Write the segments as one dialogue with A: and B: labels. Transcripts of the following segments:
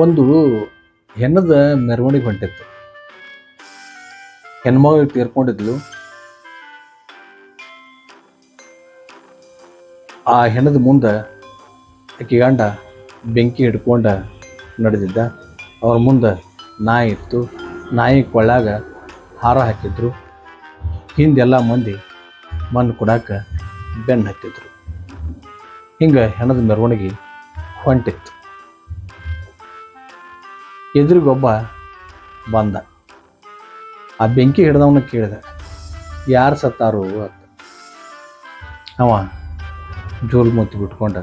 A: ಒಂದು ಹೆಣ್ಣದ ಮೆರವಣಿಗೆ ಹೊಂಟಿತ್ತು. ಹೆಣ್ಮಗಳು ತೀರ್ಕೊಂಡಿದ್ಲು. ಆ ಹೆಣದ ಮುಂದೆ ಆಕೆ ಗಂಡ ಬೆಂಕಿ ಹಿಡ್ಕೊಂಡ ನಡೆದಿದ್ದ. ಅವ್ರ ಮುಂದೆ ನಾಯಿ ಇತ್ತು. ನಾಯಿ ಕೊಳ್ಳಾಗ ಹಾರ ಹಾಕಿದ್ರು. ಹಿಂದೆಲ್ಲ ಮಂದಿ ಮಣ್ಣು ಕೊಡಾಕ ಬೆನ್ನು ಹತ್ತಿದ್ರು. ಹಿಂಗೆ ಹೆಣದ ಮೆರವಣಿಗೆ ಹೊಂಟಿತ್ತು. ಎದುರಿಗೊಬ್ಬ ಬಂದ. ಆ ಬೆಂಕಿ ಹಿಡ್ದವನ ಕೇಳಿದ. ಯಾರು ಸತ್ತಾರು ಅಂತ. ಅವ ಜೋಲ್ ಮುತ್ತಿ ಬಿಟ್ಕೊಂಡ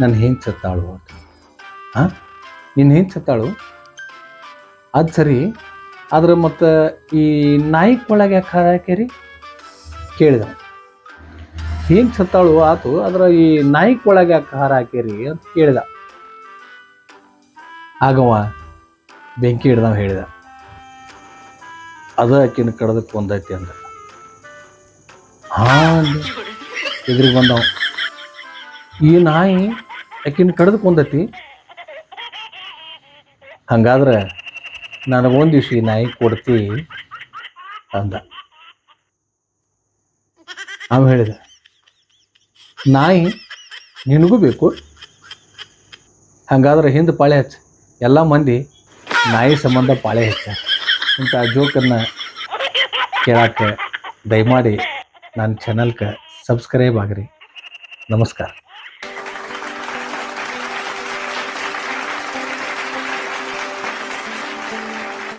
A: ನನ್ನ ಹೆಂಗೆ ಸತ್ತಾಳು? ಅಂತ. ಹಾಂ ನಿನ್ನ ಹಿಂದೆ ಸತ್ತಾಳು ಅದು ಸರಿ. ಆದ್ರೆ ಮತ್ತು ಈ ನಾಯಿ ಒಳಗೆ ಯಾಕೆ ಹಾಕ್ಯಾರಿ? ಕೇಳಿದ ಹಿಂಗೆ ಸತ್ತಾಳು ಆತು, ಆದ್ರೆ ಈ ನಾಯಿ ಒಳಗೆ ಯಾಕೆ ಹಾರ ಹಾಕ್ಯಾರಿ ಅಂತ ಕೇಳಿದ. ಆಗವ ಬೆಂಕಿ ಹಿಡ್ದವ ಹೇಳಿದ. ಅದ ಆಕಿನ ಕಡ್ದಕ್ಕೆ ಒಂದೈತಿ ಅಂದ. ಹಾ ಎದುರಿಗೆ ಬಂದವ. ಈ ನಾಯಿ ಆಕಿನ ಕಡದಕ್ಕೆ ಒಂದೈತಿ. ಹಂಗಾದ್ರೆ ನನಗೊಂದಿಷ್ಟು ಈ ನಾಯಿ ಕೊಡ್ತಿ ಅಂದ. ಅವ ಹೇಳಿದ, ನಾಯಿ ನಿನಗೂ ಬೇಕು. ಹಂಗಾದ್ರೆ ಹಿಂದೆ ಪಾಳೆ ಹಚ್ಚ. ಎಲ್ಲ ಮಂದಿ ನಾಯಿ ಸಂಬಂಧ ಪಾಳೆ ಹಚ್ಚ. ಇಂಥ ಜೋಕನ್ನು ಕೇಳಕ್ಕೆ ದಯಮಾಡಿ ನನ್ನ ಚಾನಲ್ಗೆ ಸಬ್ಸ್ಕ್ರೈಬ್ ಆಗ್ರಿ. ನಮಸ್ಕಾರ.